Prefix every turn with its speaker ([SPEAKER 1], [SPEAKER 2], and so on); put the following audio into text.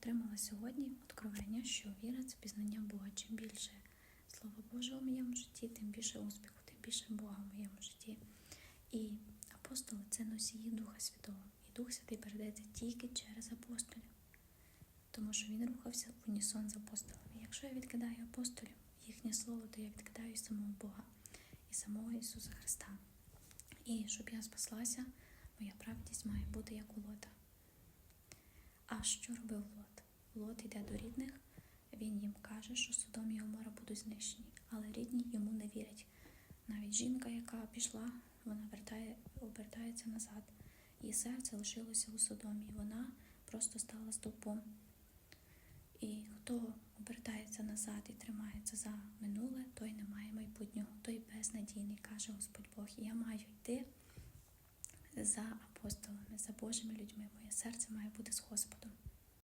[SPEAKER 1] отримала сьогодні откровення, що віра це пізнання Бога. Чим більше Слова Божого в моєму житті, тим більше успіху, тим більше Бога в моєму житті. І апостоли це носії Духа Святого. І Дух Святий передається тільки через апостолів, тому що він рухався в унісон з апостолами. Якщо я відкидаю апостолів, їхнє слово, то я відкидаю самого Бога і самого Ісуса Христа. І щоб я спаслася, моя праведність має бути як у Лота. А що робив Лот? Лот йде до рідних, він їм каже, що Содом і Гомора будуть знищені, але рідні йому не вірять. Навіть жінка, яка пішла, вона вертає, обертається назад. Її серце лишилося у Содомі, вона просто стала стовпом. І хто обертається назад і тримається за минуле, той не має майбутнього, той безнадійний, каже Господь Бог. Я маю йти за апостолами, за Божими людьми. Моє серце має бути з Господом.